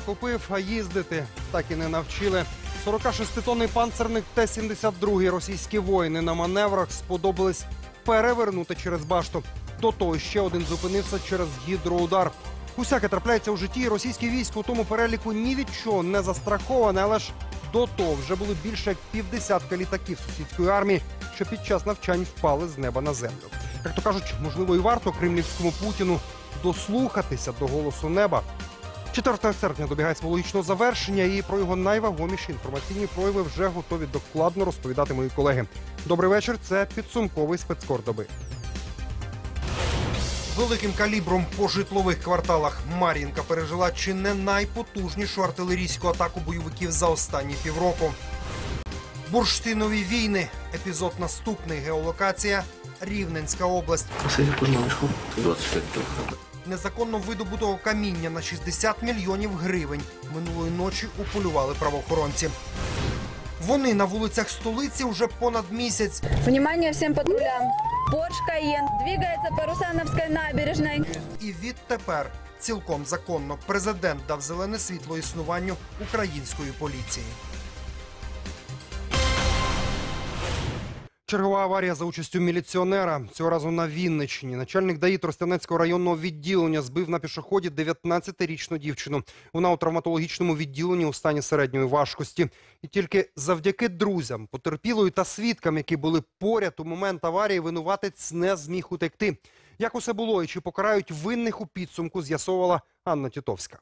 Купив, а їздити так і не навчили. 46-тонний панцерник Т-72 російські воїни на маневрах сподобались перевернути через башту. До того ще один зупинився через гідроудар. Усяке трапляється у житті. Російське військо у тому переліку ні від чого не застраховане, але ж до того вже було більше як півдесятка літаків сусідської армії, що під час навчань впали з неба на землю. Як то кажуть, можливо, і варто кремлівському путіну дослухатися до голосу неба. 4 серпня добігає свого логічного завершення, і про його найвагоміші інформаційні прояви вже готові докладно розповідати мої колеги. Добрий вечір. Це підсумковий спецкор доби. Великим калібром по житлових кварталах Мар'їнка пережила чи не найпотужнішу артилерійську атаку бойовиків за останні півроку. Бурштинові війни. Епізод наступний. Геолокація Рівненська область. Скільки кожного вийшло? 25 трохи. Незаконно видобутого каміння на 60 мільйонів гривень минулої ночі уполювали правоохоронці. Вони на вулицях столиці вже понад місяць. Внимание всем патрулям. Порш Каен двигается по Русановской набережной. І відтепер цілком законно президент дав зелене світло існуванню української поліції. Чергова аварія за участю міліціонера. Цього разу на Вінниччині. Начальник ДАІ Тростянецького районного відділення збив на пішоході 19-річну дівчину. Вона у травматологічному відділенні у стані середньої важкості. І тільки завдяки друзям, потерпілої та свідкам, які були поряд у момент аварії, винуватець не зміг утекти. Як усе було і чи покарають винних у підсумку, з'ясовувала Анна Тітовська.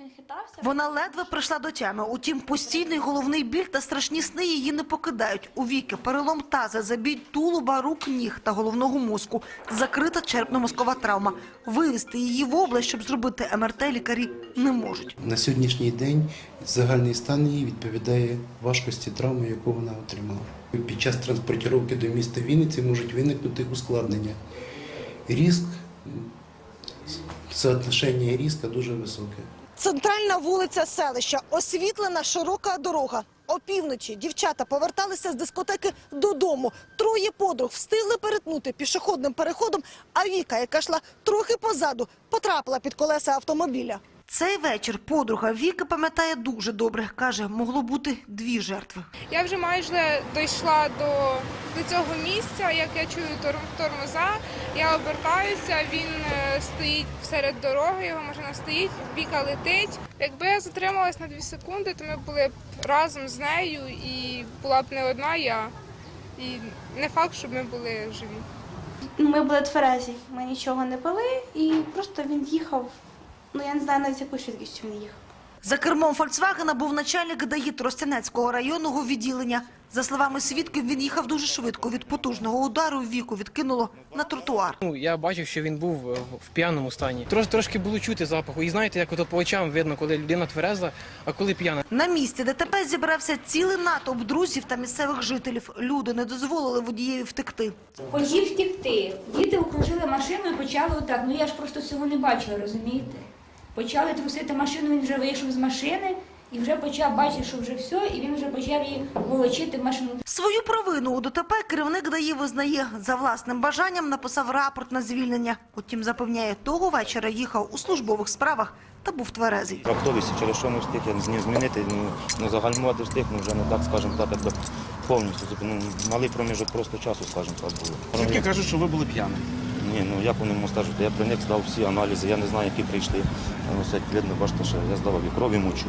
Він хитався. Вона ледве прийшла до тями. Утім, постійний головний біль та страшні сни її не покидають. У віки перелом таза, забій тулуба, рук, ніг та головного мозку. Закрита черепно-мозкова травма. Вивезти її в область, щоб зробити МРТ, лікарі не можуть. На сьогоднішній день загальний стан її відповідає важкості травми, яку вона отримала. Під час транспортування до міста Вінниці можуть виникнути ускладнення. Різк, соотношення різка дуже високе. Центральна вулиця селища, освітлена широка дорога. Опівночі дівчата поверталися з дискотеки додому. Троє подруг встигли перетнути пішохідним переходом, а Віка, яка йшла трохи позаду, потрапила під колеса автомобіля. Цей вечір подруга Віка пам'ятає дуже добре. Каже, могло бути дві жертви. Я вже майже дійшла до, до цього місця. Як я чую тормоза, я обертаюся. Він е, стоїть серед дороги, його машина стоїть, Віка летить. Якби я затрималась на дві секунди, то ми були б разом з нею і була б не одна я. І не факт, щоб ми були живі. Ми були тверезі, ми нічого не пили, і просто він їхав. Ну я не знаю навіть з якою швидкістю він їхав. За кермом Фольксвагена був начальник ДАІ Тростянецького районного відділення. За словами свідків, він їхав дуже швидко. Від потужного удару віку відкинуло на тротуар. Ну, я бачив, що він був е, в- п'яному стані. Трош, трошки було чути запаху. І знаєте, як ото по очам видно, коли людина твереза, а коли п'яна. На місці ДТП зібрався цілий натовп друзів та місцевих жителів. Люди не дозволили водієві втекти. Хотів втікти. Діти окружили машину і почали отак. Ну я ж просто цього не бачила, розумієте? Почали трусити машину, він вже вийшов з машини і вже почав бачити, що вже все, і він вже почав її волочити в машину. Свою провину у ДТП керівник ДАІ визнає. За власним бажанням написав рапорт на звільнення. Утім, запевняє, того вечора їхав у службових справах та був тверезий. Раптовість, через що не встиг, я змінити, ну, ну загальмувати встиг, ну вже не так, скажімо так, якби повністю. Ну, малий проміжок просто часу, скажімо так, було. Свідки кажуть, що ви були п'яні. Ні, ну як вони можуть стежити? Я при них здав всі аналізи, я не знаю, які прийшли. Ось видно, бачите, що я здавав і кров, і мочу.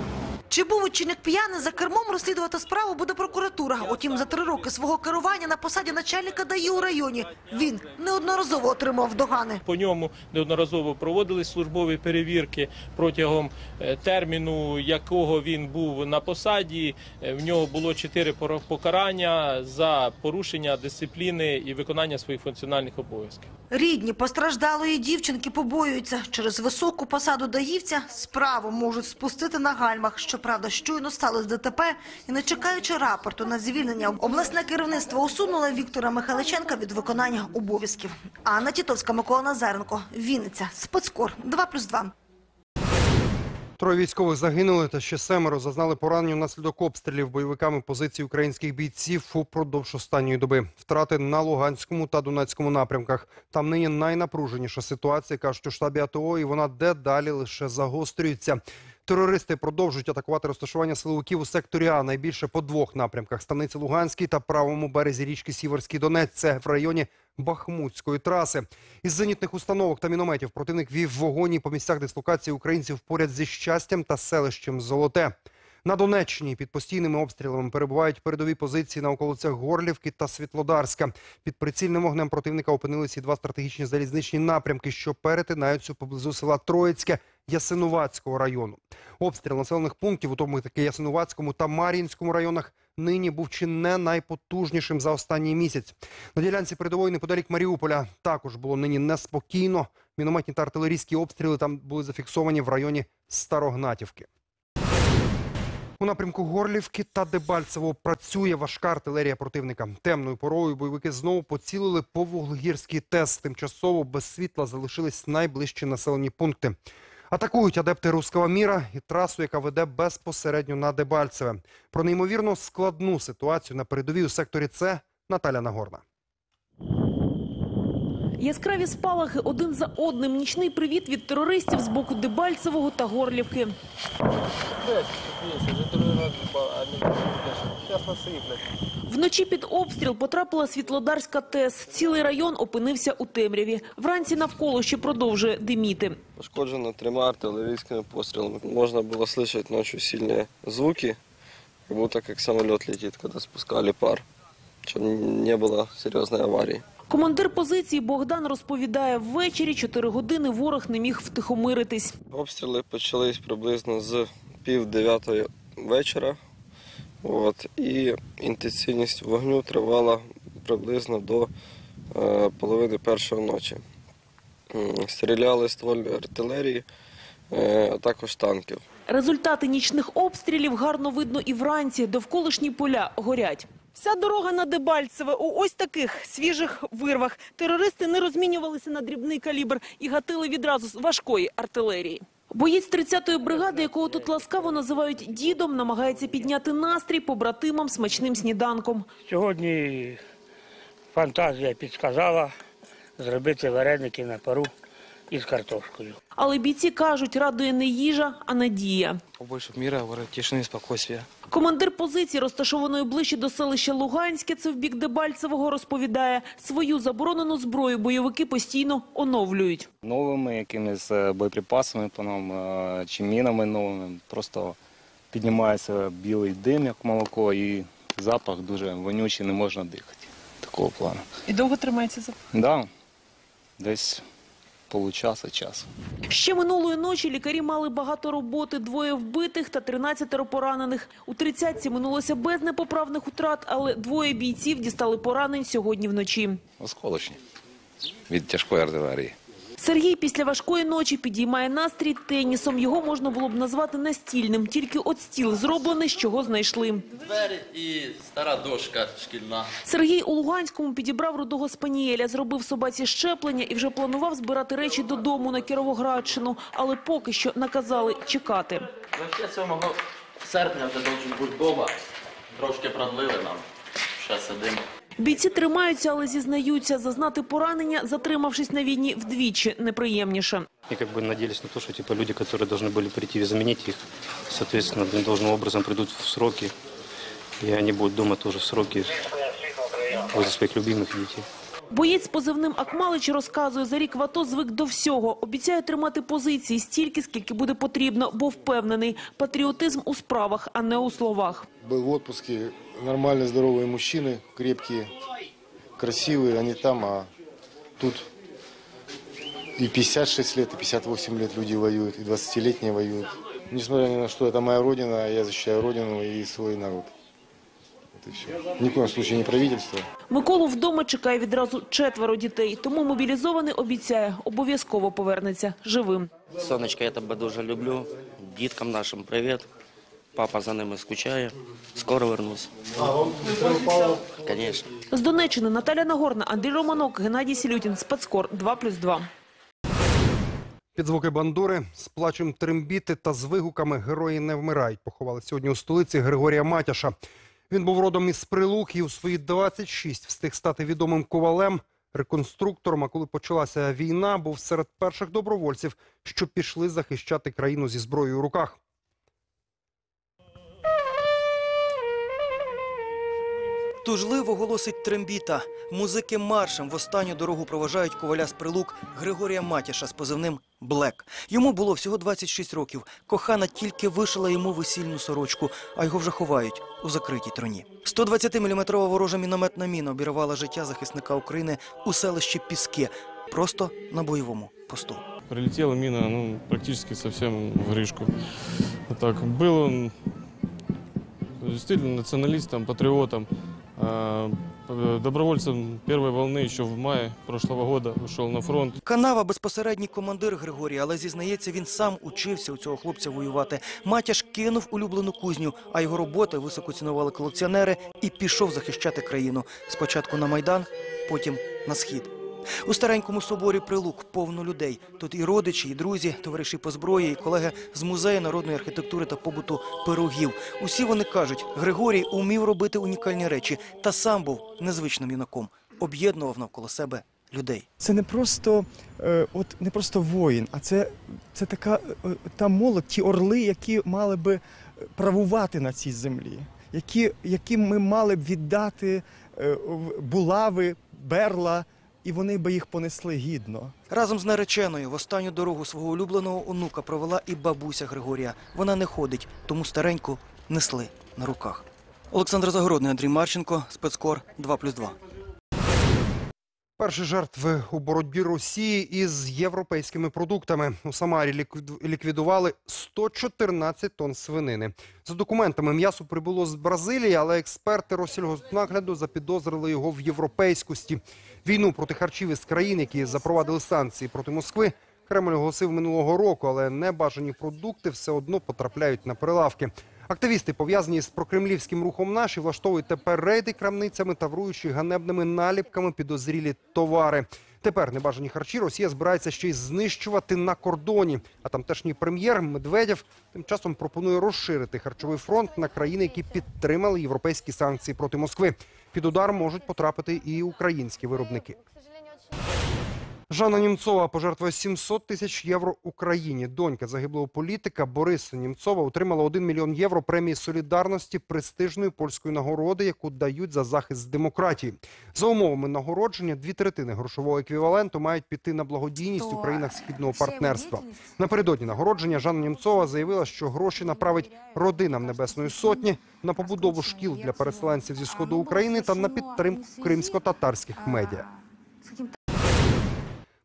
Чи був ученик п'яний за кермом розслідувати справу буде прокуратура. Утім, за три роки свого керування на посаді начальника ДАІ у районі він неодноразово отримав догани. По ньому неодноразово проводились службові перевірки протягом е, терміну, якого він був на посаді. Е, В нього було чотири покарання за порушення дисципліни і виконання своїх функціональних обов'язків. Рідні постраждалої дівчинки побоюються. Через високу посаду даївця справу можуть спустити на гальмах. Щоправда, щойно стали з ДТП і не чекаючи рапорту на звільнення, обласне керівництво усунуло Віктора Михайличенка від виконання обов'язків. Анна Тітовська, Микола Назаренко, Вінниця, Спецкор, 2+,2. Троє військових загинули та ще семеро зазнали поранення внаслідок обстрілів бойовиками позицій українських бійців упродовж останньої доби. Втрати на Луганському та Донецькому напрямках. Там нині найнапруженіша ситуація, кажуть у штабі АТО, і вона дедалі лише загострюється. Терористи продовжують атакувати розташування силовиків у секторі А найбільше по двох напрямках: станиці Луганській та правому березі річки Сіверський Донець. Це в районі Бахмутської траси. Із зенітних установок та мінометів противник вів вогоні по місцях дислокації українців поряд зі щастям та селищем Золоте. На Донеччині під постійними обстрілами перебувають передові позиції на околицях Горлівки та Світлодарська. Під прицільним вогнем противника опинилися два стратегічні залізничні напрямки, що перетинаються поблизу села Троїцьке Ясинуватського району. Обстріл населених пунктів, у тому таки Ясинуватському та Мар'їнському районах, нині був чи не найпотужнішим за останній місяць. На ділянці передової неподалік Маріуполя також було нині неспокійно. Мінометні та артилерійські обстріли там були зафіксовані в районі Старогнатівки. У напрямку Горлівки та Дебальцево працює важка артилерія противника. Темною порою бойовики знову поцілили по вуглегірський ТЕС. Тимчасово без світла залишились найближчі населені пункти. Атакують адепти Руского міра і трасу, яка веде безпосередньо на Дебальцеве. Про неймовірно складну ситуацію на передовій у секторі С Наталя Нагорна. Яскраві спалахи один за одним. Нічний привіт від терористів з боку Дебальцевого та Горлівки. Вночі під обстріл потрапила Світлодарська ТЕС. Цілий район опинився у темряві. Вранці навколо ще продовжує диміти. Пошкоджено тремя артиллерийскими пострелами. Можно было слышать ночью сильные звуки, как будто как самолет летит, когда спускали пар. Что не было серьезной аварии. Командир позиції Богдан розповідає, ввечері 4 години ворог не міг втихомиритись. Обстріли почались приблизно з пів дев'ятої вечора. От, і інтенсивність вогню тривала приблизно до е, половини першої ночі. Стріляли ствольної артилерії, е, а також танків. Результати нічних обстрілів гарно видно і вранці. Довколишні поля горять. Вся дорога на Дебальцеве у ось таких свіжих вирвах. Терористи не розмінювалися на дрібний калібр і гатили відразу з важкої артилерії. Боєць 30-ї бригади, якого тут ласкаво називають дідом, намагається підняти настрій побратимам смачним сніданком. Сьогодні фантазія підказала зробити вареники на пару із картошкою. Але бійці кажуть, радує не їжа, а надія. Побольше мира, тишины, спокойствия. Командир позиції, розташованої ближче до селища Луганське, це в бік Дебальцевого, розповідає, свою заборонену зброю бойовики постійно оновлюють. новими якимись е, боєприпасами по нам е, чи мінами новими. Просто піднімається білий дим, як молоко, і запах дуже вонючий, не можна дихати. Такого плану. І довго тримається запах? Да, десь получаса часу. Ще минулої ночі лікарі мали багато роботи, двоє вбитих та 13 поранених. У тридцятці минулося без непоправних утрат, але двоє бійців дістали поранень сьогодні вночі. Осколочні від тяжкої артилерії. Сергій після важкої ночі підіймає настрій тенісом. Його можна було б назвати настільним, тільки от стіл зроблений, з чого знайшли. Двері і стара дошка шкільна. Сергій у Луганському підібрав рудого спанієля, зробив собаці щеплення і вже планував збирати речі додому на Кіровоградщину, але поки що наказали чекати. Ще 7 серпня вже должен бути вдома. Трошки продлили нам. Ще сидимо. Бійці тримаються, але зізнаються, зазнати поранення, затримавшись на війні, вдвічі неприємніше. И как бы надеялись на то, что типа люди, которые должны были прийти и заменить их, соответственно, должным образом придут в сроки, и они будут дома тоже в сроки возле своих любимых детей. Боєць з позивним Акмалич розказує, за рік в АТО звик до всього. Обіцяє тримати позиції стільки, скільки буде потрібно, бо впевнений – патріотизм у справах, а не у словах. Был в отпуске, нормальные, здоровые мужчины, крепкие, красивые, они там, а тут и 56 лет, и 58 лет люди воюют, и 20-летние воюют. Несмотря ни на что, это моя родина, а я защищаю родину и свой народ. И все. Ни в коем случае не правительство. Миколу вдома чекає відразу четверо дітей, тому мобілізований обіцяє, обов'язково повернеться живим. Сонечка, я тебе дуже люблю. Діткам нашим привіт. Папа за ними скучає. Скоро вернусь. Звісно. З Донеччини Наталя Нагорна, Андрій Романок, Геннадій Сілютін, Спецкор 2+,2. Під звуки бандури з плачем трембіти та з вигуками герої не вмирають. Поховали сьогодні у столиці Григорія Матяша. Він був родом із Прилук і у свої 26 встиг стати відомим ковалем, реконструктором. А коли почалася війна, був серед перших добровольців, що пішли захищати країну зі зброєю у руках. Тужливо голосить трембіта. Музики маршем в останню дорогу проважають коваля з прилук Григорія Матяша з позивним Блек. Йому було всього 26 років. Кохана тільки вишила йому весільну сорочку, а його вже ховають у закритій троні. 120-мм ворожа мінометна міна обірвала життя захисника України у селищі Піски, просто на бойовому посту. Прилетела мина, ну, практически совсем в грышку. Вот так. Был он действительно националистом, патриотом, а, п- добровольцем первой волны еще в мае прошлого года ушел на фронт. Канава безпосередній командир Григорій, але зізнається, він сам учився у цього хлопця воювати. Матяш кинув улюблену кузню, а його роботи високо цінували колекціонери і пішов захищати країну. Спочатку на майдан, потім на схід. У старенькому соборі Прилук повно людей. Тут і родичі, і друзі, товариші по зброї, і колеги з музею народної архітектури та побуту пирогів. Усі вони кажуть, Григорій умів робити унікальні речі та сам був незвичним юнаком, об'єднував навколо себе людей. Це не просто, е, от не просто воїн, а це, це така е, та молодь, ті орли, які мали би правувати на цій землі, які, які ми мали б віддати е, булави, берла, і вони би їх понесли гідно. Разом з нареченою в останню дорогу свого улюбленого онука провела і бабуся Григорія. Вона не ходить, тому стареньку несли на руках. Олександр Загородний, Андрій Марченко, спецкор 2+,2. Перші жертви у боротьбі Росії із європейськими продуктами. У Самарі ліквід- ліквідували 114 тонн свинини. За документами м'ясо прибуло з Бразилії, але експерти Россільгоспнагляду запідозрили його в європейськості. Війну проти харчів із країн, які запровадили санкції проти Москви, Кремль оголосив минулого року, але небажані продукти все одно потрапляють на прилавки. Активісти, пов'язані з прокремлівським рухом наші, влаштовують тепер рейди крамницями, тавруючи ганебними наліпками підозрілі товари. Тепер небажані харчі Росія збирається ще й знищувати на кордоні. А тамтешній прем'єр Медведєв тим часом пропонує розширити харчовий фронт на країни, які підтримали європейські санкції проти Москви. Під удар можуть потрапити і українські виробники. Жанна Німцова пожертвує 700 тисяч євро Україні. Донька загиблого політика Бориса Німцова отримала 1 мільйон євро премії солідарності престижної польської нагороди, яку дають за захист демократії. За умовами нагородження дві третини грошового еквіваленту мають піти на благодійність у країнах східного партнерства. Напередодні нагородження Жанна Німцова заявила, що гроші направить родинам Небесної Сотні на побудову шкіл для переселенців зі сходу України та на підтримку кримсько-татарських медіа.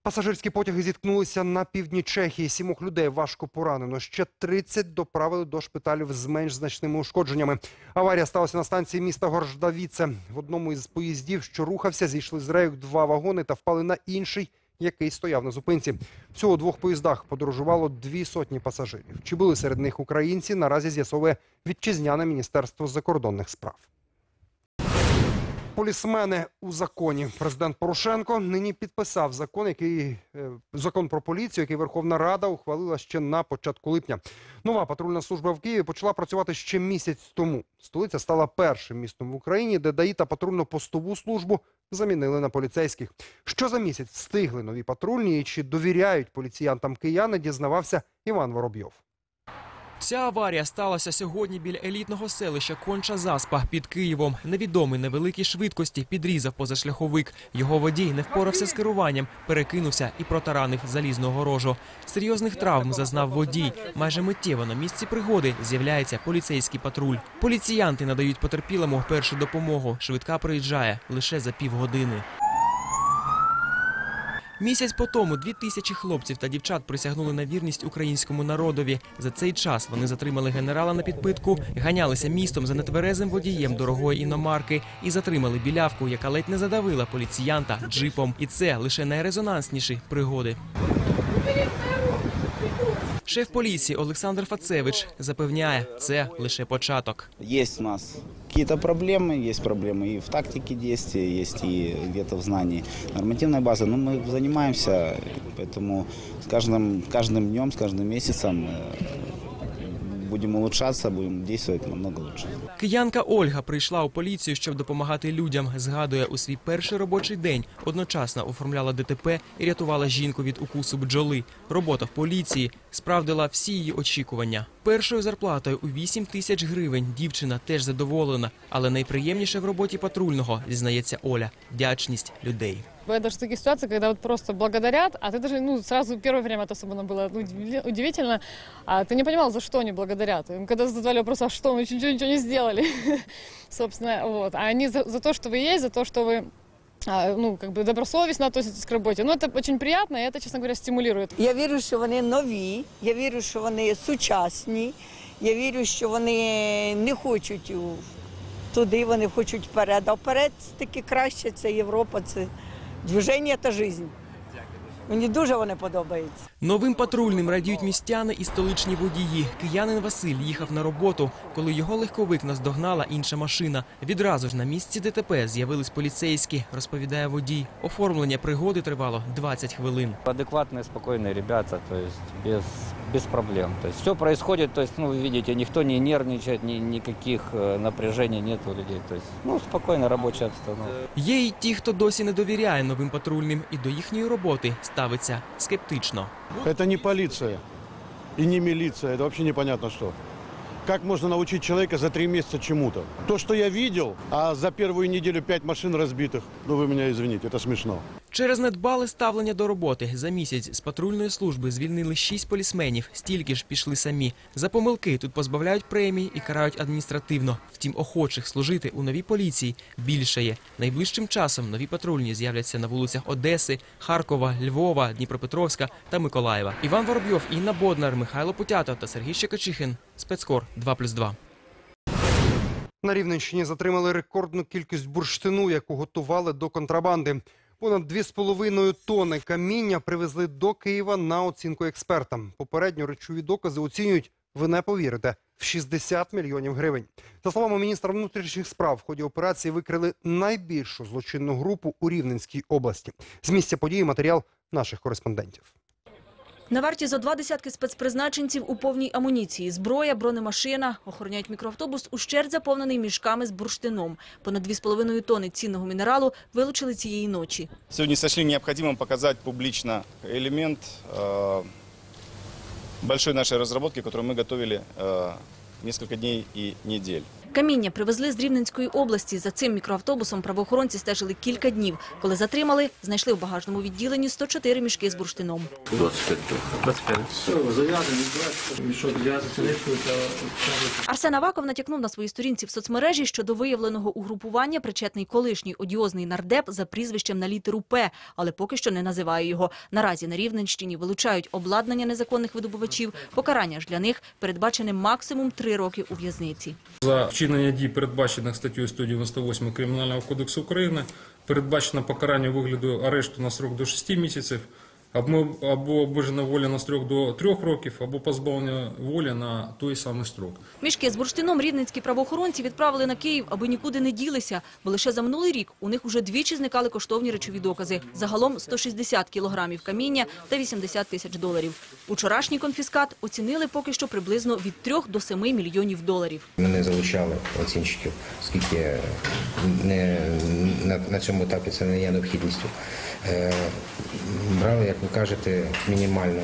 Пасажирські потяги зіткнулися на півдні Чехії. Сімох людей важко поранено. Ще 30 доправили до шпиталів з менш значними ушкодженнями. Аварія сталася на станції міста Горждавіце. В одному із поїздів, що рухався, зійшли з рейок два вагони та впали на інший, який стояв на зупинці. Всього у двох поїздах подорожувало дві сотні пасажирів. Чи були серед них українці? Наразі з'ясовує вітчизняне міністерство закордонних справ. Полісмени у законі. Президент Порошенко нині підписав закон, який е, закон про поліцію, який Верховна Рада ухвалила ще на початку липня. Нова патрульна служба в Києві почала працювати ще місяць тому. Столиця стала першим містом в Україні, де ДАІ та патрульно-постову службу замінили на поліцейських. Що за місяць встигли нові патрульні і чи довіряють поліціянтам кияни, дізнавався Іван Воробйов. Ця аварія сталася сьогодні біля елітного селища Конча Заспа під Києвом. Невідомий на великій швидкості підрізав позашляховик. Його водій не впорався з керуванням, перекинувся і протаранив залізну огорожу. Серйозних травм зазнав водій. Майже миттєво на місці пригоди з'являється поліцейський патруль. Поліціянти надають потерпілому першу допомогу. Швидка приїжджає лише за півгодини. Місяць по тому дві тисячі хлопців та дівчат присягнули на вірність українському народові. За цей час вони затримали генерала на підпитку, ганялися містом за нетверезим водієм дорогої іномарки і затримали білявку, яка ледь не задавила поліціянта джипом. І це лише найрезонансніші пригоди. Шеф поліції Олександр Фацевич запевняє, це лише початок. Есть у нас какие-то проблемы, есть проблемы и в тактике действия, есть и где-то в знании нормативной базы, но мы занимаемся, поэтому с каждым, каждым днем, с каждым месяцем э, будем улучшаться, будем действовать намного лучше. Киянка Ольга прийшла у поліцію, щоб допомагати людям. Згадує, у свій перший робочий день одночасно оформляла ДТП і рятувала жінку від укусу бджоли. Робота в поліції справдила всі її очікування. Першою зарплатою у 8 тисяч гривень дівчина теж задоволена, але найприємніше в роботі патрульного зізнається Оля вдячність людей. Бывают даже такие ситуации, когда вот просто благодарят, а ты даже, ну, сразу первое время это особенно было ну, удивли- удивительно, а ты не понимал, за что они благодарят. И Когда задавали вопрос, а что, мы еще ничего, ничего не сделали, собственно, вот. А они за, за то, что вы есть, за то, что вы а, ну, как бы добросовестно относитесь к работе. Ну, это очень приятно, и это, честно говоря, стимулирует. Я вірю, що вони нові, я вірю, що вони сучасні, я вірю, що вони не хочуть у- туди, вони хочуть вперед. А вперед таки краще це Європа, це движення та життя. Мені дуже вони подобаються. Новим патрульним радіють містяни і столичні водії. Киянин Василь їхав на роботу, коли його легковик наздогнала інша машина. Відразу ж на місці ДТП з'явились поліцейські, розповідає водій. Оформлення пригоди тривало 20 хвилин. Адекватные, спокойные ребята, то есть без, без проблем. То есть все происходит, то есть, ну, вы видите, никто не нервничает, ни, никаких э, напряжений нет у людей. То есть, ну, спокойно рабочая обстановка. Є й ті, хто досі не довіряє новим патрульним і до їхньої роботи ставиться скептично. Это не полиция и не милиция, это вообще непонятно что. Как можно научить человека за три месяца чему-то? То, что я видел, а за первую неделю пять машин разбитых, ну вы меня извините, это смешно. Через недбале ставлення до роботи за місяць з патрульної служби звільнили шість полісменів, стільки ж пішли самі. За помилки тут позбавляють премій і карають адміністративно. Втім, охочих служити у новій поліції більше є. Найближчим часом нові патрульні з'являться на вулицях Одеси, Харкова, Львова, Дніпропетровська та Миколаєва. Іван Воробйов, Інна Боднар, Михайло Путята та Сергій Щекочихин. Спецкор 2+,2. На Рівненщині затримали рекордну кількість бурштину, яку готували до контрабанди. Понад 2,5 тони каміння привезли до Києва на оцінку експертам. Попередньо речові докази оцінюють, ви не повірите, в 60 мільйонів гривень. За словами міністра внутрішніх справ, в ході операції викрили найбільшу злочинну групу у Рівненській області. З місця події матеріал наших кореспондентів. На варті зо два десятки спецпризначенців у повній амуніції. Зброя, бронемашина. Охороняють мікроавтобус ущерть заповнений мішками з бурштином. Понад 2,5 тони цінного мінералу вилучили цієї ночі. Сегодня сочли необходимым показать публично элемент э, большой нашей разработки, которую мы готовили э, несколько дней и недель. Каміння привезли з Рівненської області. За цим мікроавтобусом правоохоронці стежили кілька днів. Коли затримали, знайшли в багажному відділенні 104 мішки з бурштином. 25 25. Все, зав'язаний, мішок зв'язається, Арсен Аваков натякнув на своїй сторінці в соцмережі, що до виявленого угрупування причетний колишній одіозний нардеп за прізвищем на літеру П, але поки що не називає його. Наразі на Рівненщині вилучають обладнання незаконних видобувачів. Покарання ж для них передбачене максимум три роки у в'язниці. Вчинення дій, передбачених статтю 198 Кримінального кодексу України, передбачено покарання вигляду арешту на срок до 6 місяців, або, або обмежена воля на строк до 3 років, або позбавлення волі на той самий строк. Мішки з бурштином рівненські правоохоронці відправили на Київ, аби нікуди не ділися. Бо лише за минулий рік у них уже двічі зникали коштовні речові докази. Загалом 160 кілограмів каміння та 80 тисяч доларів. Учорашній конфіскат оцінили поки що приблизно від 3 до 7 мільйонів доларів. Ми не залучали оцінщиків, оскільки не, на, на цьому етапі це не є необхідністю. Брали, як ви кажете, мінімальну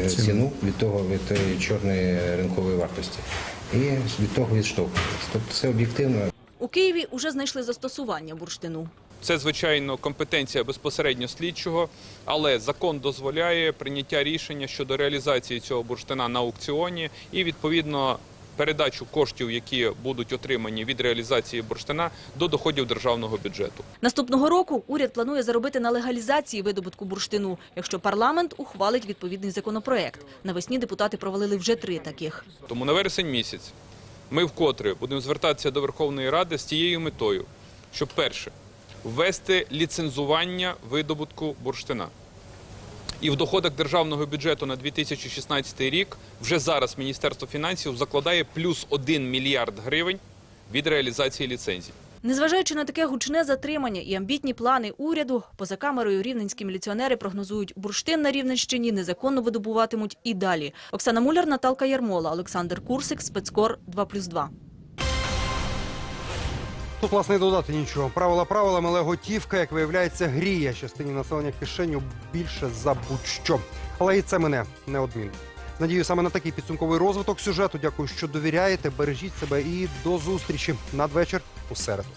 е, ціну від того від тої чорної ринкової вартості. І від того відштовхувалися. Тобто це об'єктивно. У Києві уже знайшли застосування бурштину. Це, звичайно, компетенція безпосередньо слідчого, але закон дозволяє прийняття рішення щодо реалізації цього бурштина на аукціоні і, відповідно, передачу коштів, які будуть отримані від реалізації бурштина, до доходів державного бюджету. Наступного року уряд планує заробити на легалізації видобутку бурштину, якщо парламент ухвалить відповідний законопроект. Навесні депутати провалили вже три таких. Тому на вересень місяць ми вкотре будемо звертатися до Верховної Ради з тією метою, щоб перше ввести ліцензування видобутку бурштина. І в доходах державного бюджету на 2016 рік вже зараз Міністерство фінансів закладає плюс 1 мільярд гривень від реалізації ліцензій. Незважаючи на таке гучне затримання і амбітні плани уряду, поза камерою рівненські міліціонери прогнозують, бурштин на Рівненщині незаконно видобуватимуть і далі. Оксана Муляр, Наталка Ярмола, Олександр Курсик, Спецкор 2+,2. Тут, власне, і додати нічого. Правила правилами, але готівка, як виявляється, гріє частині населення кишеню більше за будь-що. Але і це мене неодмінно. Надію саме на такий підсумковий розвиток сюжету. Дякую, що довіряєте. Бережіть себе і до зустрічі надвечір у середу.